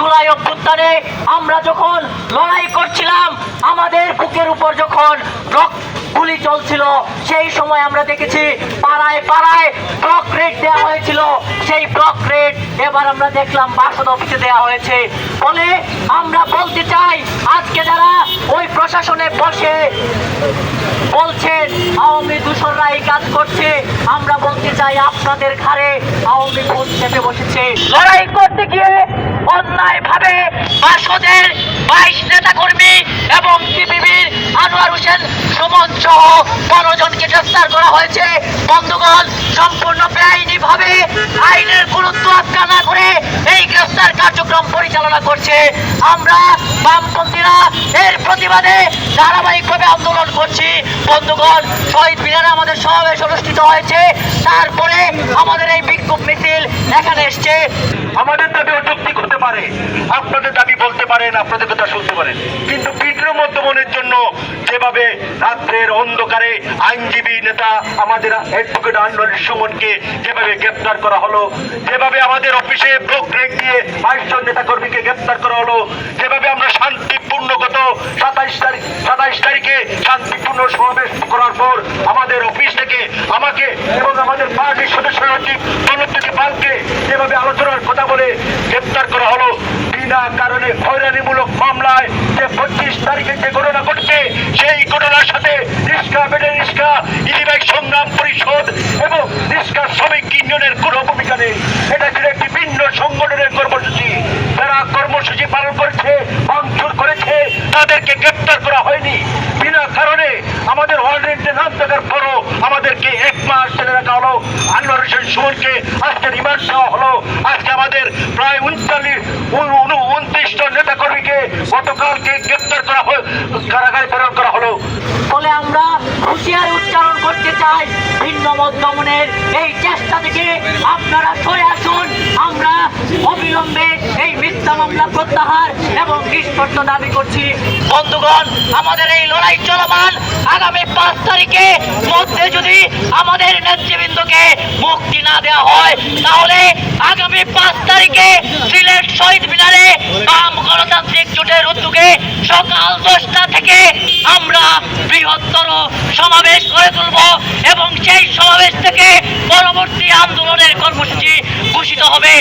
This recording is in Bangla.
জুলাই অভ্যুত্থানে আমরা যখন লড়াই করছিলাম, আমাদের বুকের উপর যখন রক গুলি চলছিল, সেই সময় আমরা দেখেছি পাড়ায় পাড়ায় ব্লক রেট দেওয়া হয়েছিল। সেই ব্লক রেট এবার আমরা দেখলাম বাসদ অফিসে দেওয়া হয়েছে। ফলে আমরা বলতে চাই, আজকে যারা ওই প্রশাসনে বসে বলছেন, আওয়ামী দূষণরা এই কাজ করছে, আমরা বলতে চাই আপনাদের ঘাড়ে আওয়ামী ভূত চেপে বসেছে। লড়াই করতে গিয়ে অন্যায় ভাবে বাসদের বাইশ নেতা কর্মী এবং টিপিবির আনোয়ার হোসেন, সুমন সহ পনেরো জনকে গ্রেফতার করা হয়েছে। বন্ধুগণ, সম্পূর্ণ বেআইনি ভাবে আইনের গুরুত্ব আটকা না করে এই গ্রেফতার কার্যক্রম পরিচালনা করছে। আমরা বামপন্থীরা এর প্রতিবাদে ধারাবাহিকভাবে আন্দোলন করছি। বন্ধুগণ, শহীদ মিনারে আমাদের সমাবেশ অনুষ্ঠিত হয়েছে। তারপরে আমাদের এই বিক্ষোভ মিছিল এখানে এসছে। আমাদের দাবি অযৌক্তিক হতে পারে। আপনাদের দাবি পারেন, আপনাদের কথা শুনতে পারেন। কিন্তু বিদ্রোহ মধ্যমনের জন্য যেভাবে রাত্রের অন্ধকারে আইনজীবী নেতা আমাদের অ্যাডভোকেট আনোয়ার সুমনকে যেভাবে গ্রেপ্তার করা হলো, যেভাবে আমাদের অফিসে ব্লক রেট দিয়ে বাইশ জন নেতা কর্মীকে গ্রেপ্তার করা হলো, যেভাবে আমরা শান্তিপূর্ণ গত সাতাইশ তারিখ, সাতাইশ তারিখে শান্তিপূর্ণ সমাবেশ করার পর আমাদের অফিস থেকে আমাকে এবং আমাদের পার্টির সদস্য সচিব প্রণবজ্যোতি পালকে যেভাবে আলোচনার কথা বলে গ্রেপ্তার করা হলো বিনা কারণে হয়রানিমূলক মামলায় যে পঁচিশ তারিখে যে ঘটনা ঘটছে, সেই ঘটনার সাথে রিস্কা বেডে রিস্কা ইলিবাই সংগ্রাম পরিষদ এবং রিস্কা শ্রমিক ইউনিয়নের কোনো ভূমিকা নেই। এটা ছিল একটি ভিন্ন সংগঠনের কর্মসূচি। যারা কর্মসূচি পালন করেছে, ভাঙচুর করেছে, তাদেরকে গ্রেপ্তার করা হয়নি। বিনা কারণে আমাদের ওয়ারেন্টে নাম থাকার পরও আমাদেরকে এক মাস ছেড়ে রাখা হলো। আনোয়ার হোসেন সুমনকে আজকে রিমান্ড দেওয়া হলো আজকে আমাদের প্রায় উনচল্লিশ উনত্রিশ জন নেতা কর্মীকে গতকালকে গ্রেপ্তার করা হলো, কারাগারে প্রেরণ করা হলো। ফলে আমরা হুঁশিয়ারি উচ্চারণ করতে চাই ভিন্ন মত দমনের এই চেষ্টা থেকে। আপনারা সরে আসুন, আমরা অবিলম্বে এই মিথ্যা মামলা প্রত্যাহার এবং নিষ্পত্ত দাবি করছি। বন্ধুগণ, আমাদের এই লড়াই চলমান আগামী পাঁচ তারিখে। মধ্যে যদি আমাদের নেতৃবৃন্দকে মুক্তি না দেওয়া হয়, তাহলে আগামী পাঁচ তারিখে সিলেট শহীদ মিনারে বাম গণতান্ত্রিক জোটের উদ্যোগে সকাল দশটা থেকে আমরা বৃহত্তর সমাবেশ করে তুলব এবং সেই সমাবেশ থেকে পরবর্তী আন্দোলনের কর্মসূচি ঘোষিত হবে।